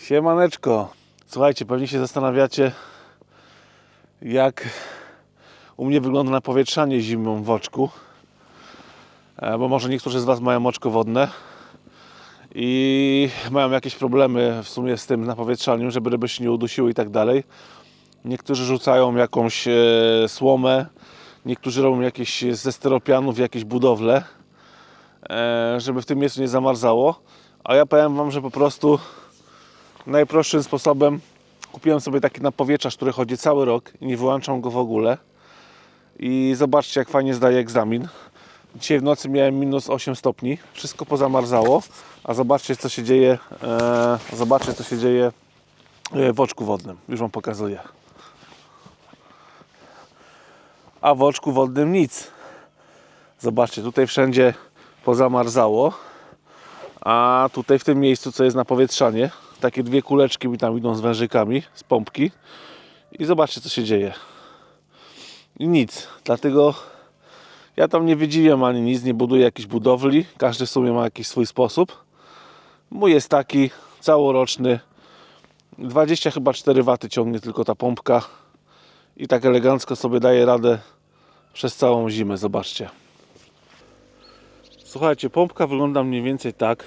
Siemaneczko. Słuchajcie, pewnie się zastanawiacie, jak u mnie wygląda napowietrzanie zimą w oczku. E, Bo może niektórzy z Was mają oczko wodne i mają jakieś problemy w sumie z tym napowietrzaniem, żeby ryby się nie udusiły i tak dalej. Niektórzy rzucają jakąś e, słomę, niektórzy robią jakieś ze steropianów jakieś budowle, e, żeby w tym miejscu nie zamarzało. A ja powiem Wam, że po prostu najprostszym sposobem kupiłem sobie taki napowietrzacz, który chodzi cały rok i nie wyłączam go w ogóle. I zobaczcie, jak fajnie zdaje egzamin. Dzisiaj w nocy miałem minus 8 stopni, wszystko pozamarzało, a zobaczcie, co się dzieje. E, zobaczcie, co się dzieje e, w oczku wodnym. Już Wam pokazuję. A w oczku wodnym nic. Zobaczcie, tutaj wszędzie pozamarzało. A tutaj w tym miejscu, co jest na powietrzanie, takie dwie kuleczki mi tam idą z wężykami, z pompki. I zobaczcie, co się dzieje. I nic. Dlatego ja tam nie wydziwiam ani nic, nie buduję jakichś budowli. Każdy w sumie ma jakiś swój sposób. Mój jest taki całoroczny. 20 chyba 4 waty ciągnie tylko ta pompka. I tak elegancko sobie daje radę przez całą zimę. Zobaczcie. Słuchajcie, pompka wygląda mniej więcej tak.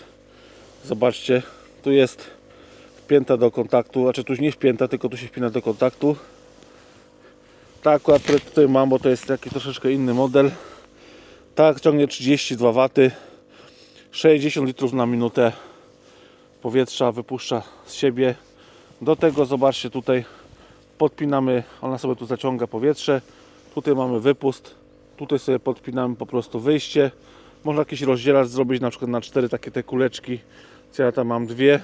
Zobaczcie, tu jest wpięta do kontaktu, znaczy tu nie wpięta, tylko tu się wpina do kontaktu. Tak akurat które tutaj mam, bo to jest taki troszeczkę inny model. Tak ciągnie 32 W, 60 litrów na minutę powietrza wypuszcza z siebie. Do tego zobaczcie tutaj podpinamy, ona sobie tu zaciąga powietrze. Tutaj mamy wypust, tutaj sobie podpinamy po prostu wyjście. Można jakiś rozdzielacz zrobić na przykład na cztery takie te kuleczki. Ja tam mam dwie.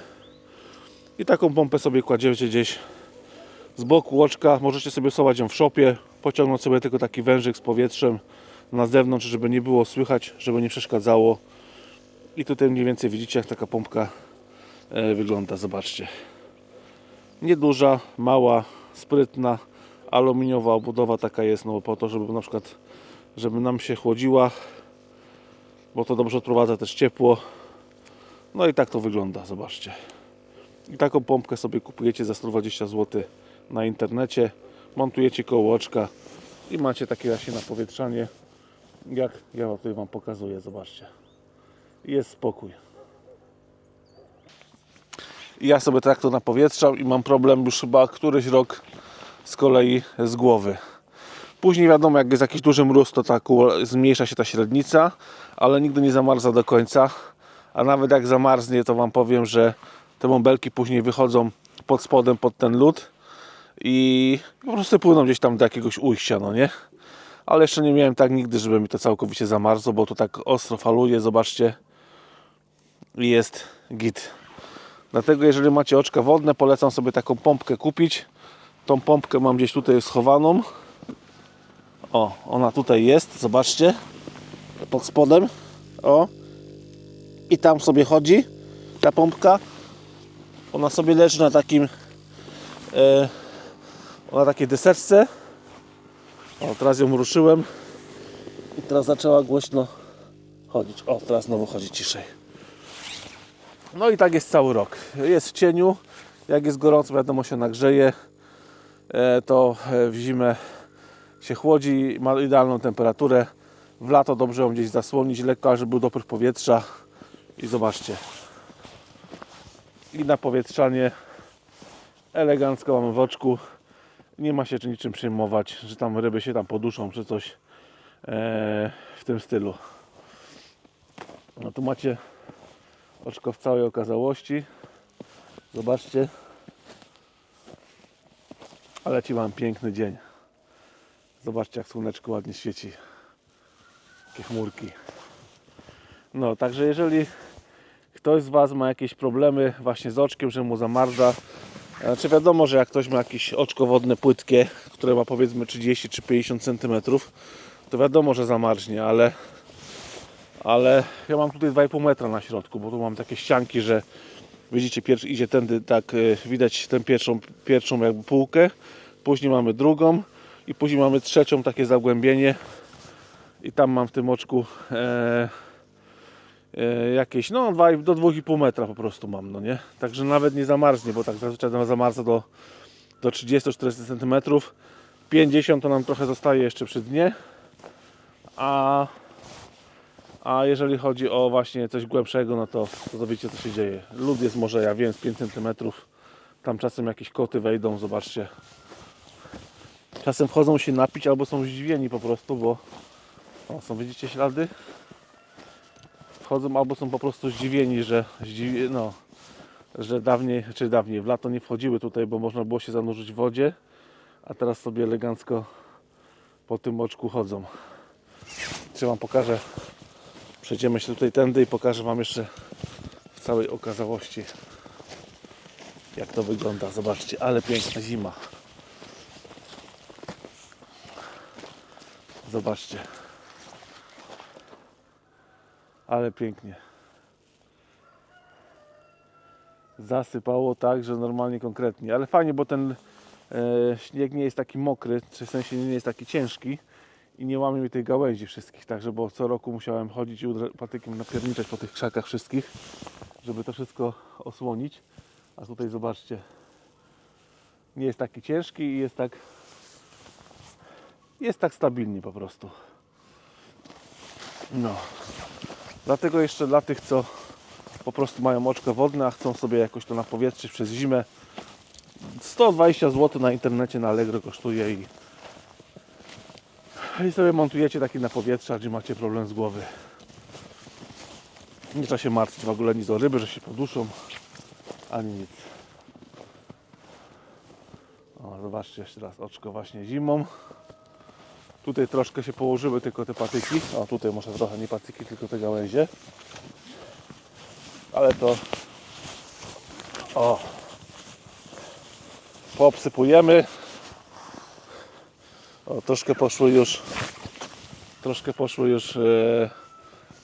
I taką pompę sobie kładziecie gdzieś z boku łoczka. Możecie sobie schować ją w szopie, pociągnąć sobie tylko taki wężyk z powietrzem na zewnątrz, żeby nie było słychać, żeby nie przeszkadzało. I tutaj mniej więcej widzicie jak taka pompka e, wygląda. Zobaczcie. Nieduża, mała, sprytna, aluminiowa obudowa taka jest, no po to, żeby na przykład żeby nam się chłodziła, bo to dobrze odprowadza też ciepło. No i tak to wygląda, zobaczcie. I taką pompkę sobie kupujecie za 120 zł na internecie, montujecie koło oczka i macie takie właśnie napowietrzanie, jak ja tutaj Wam pokazuję, zobaczcie. Jest spokój. Ja sobie to napowietrzam i mam problem już chyba któryś rok z kolei z głowy. Później wiadomo, jak jest jakiś duży mróz, to u- zmniejsza się ta średnica, ale nigdy nie zamarza do końca. A nawet jak zamarznie, to Wam powiem, że te bąbelki później wychodzą pod spodem, pod ten lód i po prostu płyną gdzieś tam do jakiegoś ujścia, no nie? Ale jeszcze nie miałem tak nigdy, żeby mi to całkowicie zamarzło, bo tu tak ostro faluje, zobaczcie. Jest git. Dlatego jeżeli macie oczka wodne, polecam sobie taką pompkę kupić. Tą pompkę mam gdzieś tutaj schowaną. O, ona tutaj jest, zobaczcie. Pod spodem. O. I tam sobie chodzi ta pompka. Ona sobie leży na takim e, na takiej deseczce. O, teraz ją ruszyłem. I teraz zaczęła głośno chodzić. O, teraz znowu chodzi ciszej. No i tak jest cały rok. Jest w cieniu. Jak jest gorąco, wiadomo się nagrzeje. E, to e, w zimę się chłodzi, ma idealną temperaturę. W lato dobrze ją gdzieś zasłonić lekko, żeby był dopływ powietrza. I zobaczcie. I na powietrzanie elegancko mamy w oczku. Nie ma się czy niczym przejmować, że tam ryby się tam poduszą czy coś e, w tym stylu. No tu macie oczko w całej okazałości. Zobaczcie. Ale ci mam piękny dzień. Zobaczcie jak słoneczko ładnie świeci. Jakie chmurki. No, także jeżeli ktoś z Was ma jakieś problemy właśnie z oczkiem, że mu zamarza, czy wiadomo, że jak ktoś ma jakieś oczko wodne płytkie, które ma powiedzmy 30 czy 50 cm, to wiadomo, że zamarznie, ale ale ja mam tutaj 2,5 metra na środku, bo tu mam takie ścianki, że widzicie, pierwszy idzie tędy, tak y, widać tę pierwszą, pierwszą jakby półkę, później mamy drugą i później mamy trzecią takie zagłębienie i tam mam w tym oczku e, jakieś, no do 2,5 metra po prostu mam, no nie? Także nawet nie zamarznie, bo tak zazwyczaj zamarza do, do 30-40 cm. 50 to nam trochę zostaje jeszcze przy dnie. A, a jeżeli chodzi o właśnie coś głębszego, no to, to, to wiecie co się dzieje. Lód jest może, ja wiem, z 5 cm. Tam czasem jakieś koty wejdą, zobaczcie. Czasem wchodzą się napić albo są zdziwieni po prostu, bo o, są widzicie ślady? Wchodzą albo są po prostu zdziwieni, że no, że dawniej, czy dawniej w lato nie wchodziły tutaj, bo można było się zanurzyć w wodzie, a teraz sobie elegancko po tym oczku chodzą. Czy Wam pokażę, przejdziemy się tutaj tędy i pokażę Wam jeszcze w całej okazałości jak to wygląda. Zobaczcie, ale piękna zima. Zobaczcie. Ale pięknie. Zasypało tak, że normalnie konkretnie. Ale fajnie, bo ten e, śnieg nie jest taki mokry, czy w sensie nie jest taki ciężki i nie łamie mi tej gałęzi wszystkich. Także, bo co roku musiałem chodzić i patykiem napierniczać po tych krzakach wszystkich, żeby to wszystko osłonić. A tutaj zobaczcie, nie jest taki ciężki i jest tak jest tak stabilnie po prostu. No. Dlatego jeszcze dla tych, co po prostu mają oczko wodne, a chcą sobie jakoś to napowietrzyć przez zimę 120 zł na internecie na Allegro kosztuje i i sobie montujecie taki napowietrzacz, gdzie macie problem z głowy. Nie trzeba się martwić w ogóle nic o ryby, że się poduszą, ani nic. O, zobaczcie jeszcze raz oczko właśnie zimą. Tutaj troszkę się położyły tylko te patyki. O, tutaj może trochę nie patyki, tylko te gałęzie. Ale to... O! Poobsypujemy. O, troszkę poszły już... Troszkę poszły już e,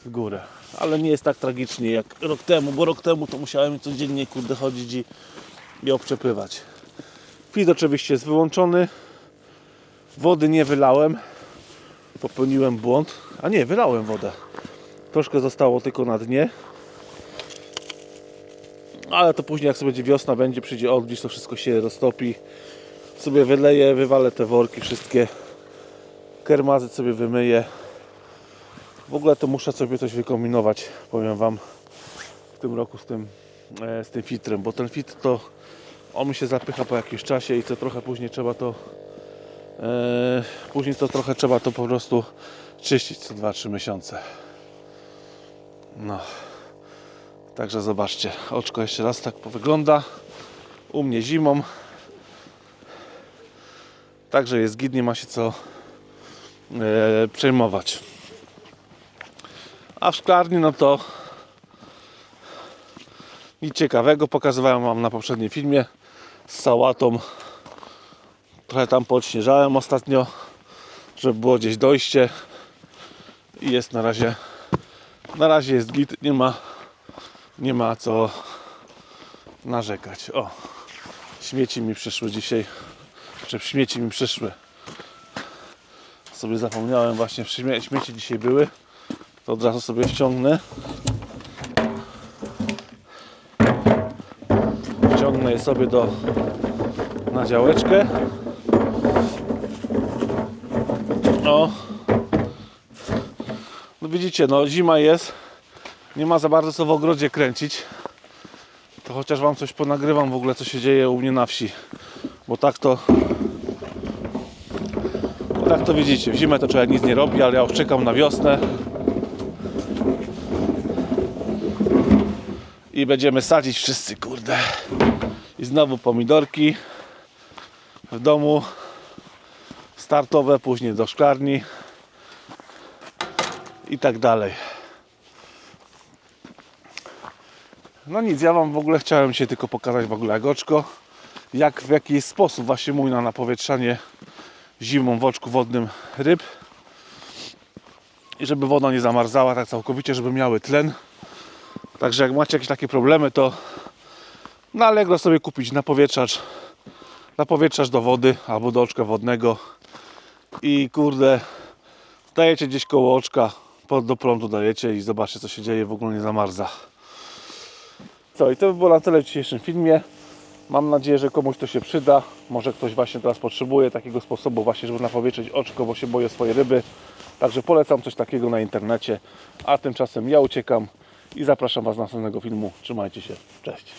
w górę. Ale nie jest tak tragicznie jak rok temu, bo rok temu to musiałem codziennie kurde chodzić i, i obczepywać. Feed oczywiście jest wyłączony. Wody nie wylałem. Popełniłem błąd. A nie, wylałem wodę. Troszkę zostało tylko na dnie. Ale to później jak sobie będzie wiosna, będzie, przyjdzie odgrzeć, to wszystko się roztopi. Sobie wyleję, wywalę te worki wszystkie. Kermazy sobie wymyję. W ogóle to muszę sobie coś wykombinować, powiem Wam, w tym roku z tym, e, z tym filtrem, bo ten filtr to on mi się zapycha po jakimś czasie i to trochę później trzeba to później to trochę trzeba to po prostu czyścić co 2-3 miesiące. No. Także zobaczcie, oczko jeszcze raz tak wygląda. U mnie zimą. Także jest git, nie ma się co e, przejmować. A w szklarni no to nic ciekawego. Pokazywałem Wam na poprzednim filmie z sałatą. Trochę tam podśnieżałem ostatnio, żeby było gdzieś dojście. I jest na razie na razie jest git, nie ma nie ma co narzekać. O, śmieci mi przyszły dzisiaj, czy śmieci mi przyszły. Sobie zapomniałem właśnie, śmie- śmieci dzisiaj były, to od razu sobie ściągnę. Ściągnę je sobie do na działeczkę. No. No widzicie, no zima jest. Nie ma za bardzo co w ogrodzie kręcić. To chociaż wam coś ponagrywam w ogóle co się dzieje u mnie na wsi. Bo tak to tak to widzicie, w zimę to człowiek nic nie robi, ale ja już czekam na wiosnę. I będziemy sadzić wszyscy, kurde. I znowu pomidorki w domu startowe, później do szklarni i tak dalej. No nic, ja Wam w ogóle chciałem się tylko pokazać w ogóle jak oczko, jak w jaki sposób właśnie mój na napowietrzanie zimą w oczku wodnym ryb i żeby woda nie zamarzała tak całkowicie, żeby miały tlen. Także jak macie jakieś takie problemy, to na Allegro sobie kupić napowietrzacz, napowietrzacz do wody albo do oczka wodnego i kurde, dajecie gdzieś koło oczka pod do prądu dajecie i zobaczcie co się dzieje, w ogóle nie zamarza. Co i to by było na tyle w dzisiejszym filmie. Mam nadzieję, że komuś to się przyda. Może ktoś właśnie teraz potrzebuje takiego sposobu właśnie, żeby napowietrzyć oczko, bo się boję swojej ryby. Także polecam coś takiego na internecie. A tymczasem ja uciekam i zapraszam Was do następnego filmu. Trzymajcie się. Cześć.